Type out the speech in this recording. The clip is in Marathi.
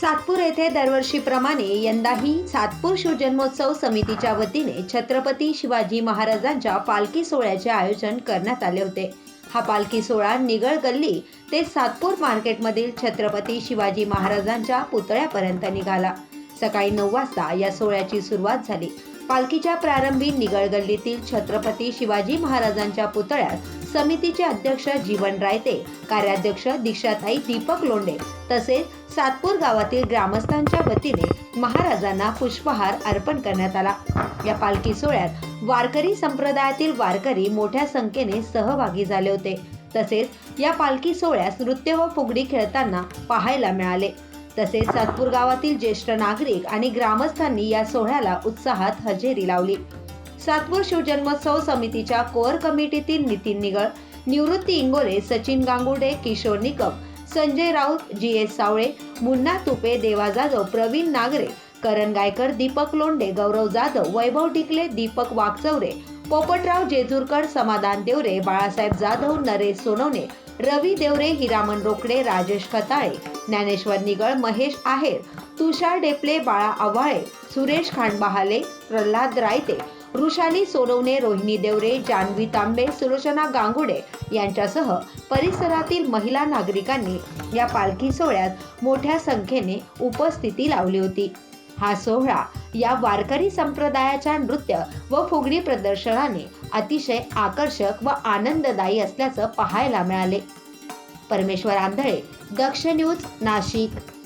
सातपूर येथे दरवर्षीप्रमाणे यंदाही सातपूर शिवजन्मोत्सव समितीच्या वतीने छत्रपती शिवाजी महाराजांच्या पालखी सोहळ्याचे आयोजन करण्यात आले होते. हा पालखी सोहळा निगळ गल्ली ते सातपूर मार्केटमधील छत्रपती शिवाजी महाराजांच्या पुतळ्यापर्यंत निघाला. सकाळी नऊ वाजता या सोहळ्याची सुरुवात झाली. पालखीच्या प्रारंभी निगळ गल्लीतील छत्रपती शिवाजी महाराजांच्या पुतळ्यात समितीचे अध्यक्ष जीवन रायते कार्याध्यक्ष दीक्षाताई दीपक लोंडे तसेच सातपूर गावातील ग्रामस्थांच्या वतीने महाराजांना पुष्पहार अर्पण करण्यात आला. या पालखी सोहळ्यात वारकरी संप्रदायातील वारकरी मोठ्या संख्येने सहभागी झाले होते. तसेच या पालखी सोहळ्यास नृत्य व फुगडी खेळताना पाहायला मिळाले. तसेच सातपूर गावातील ज्येष्ठ नागरिक आणि ग्रामस्थांनी या सोहळ्याला उत्साहात हजेरी लावली. सातपूर शिवजन्मोत्सव समितीच्या कोअर कमिटीतील नितीन निगळ निवृत्ती इंगोले सचिन गांगुडे किशोर निकम संजय राऊत जी एस सावळे मुन्ना तुपे देवा जाधव प्रवीण नागरे करण गायकर दीपक लोंडे गौरव जाधव वैभव टिकले दीपक वाकचौरे पोपटराव जेजूरकर समाधान देवरे बाळासाहेब जाधव नरेश सोनवणे रवी देवरे हिरामन रोकडे राजेश खताळे ज्ञानेश्वर निगळ महेश आहेर तुषार डेपले बाळा आव्हाळे सुरेश खांडबहाले प्रल्हाद रायते वृषाली सोनवणे रोहिणी देवरे जान्हवी तांबे सुलोचना गांगुडे यांच्यासह परिसरातील महिला नागरिकांनी या पालखी सोहळ्यात मोठ्या संख्येने उपस्थिती लावली होती. हा सोहळा या वारकरी संप्रदायाच्या नृत्य व फुगडी प्रदर्शनाने अतिशय आकर्षक व आनंददायी असल्याचं पाहायला मिळाले. परमेश्वर आंधळे दक्ष न्यूज नाशिक.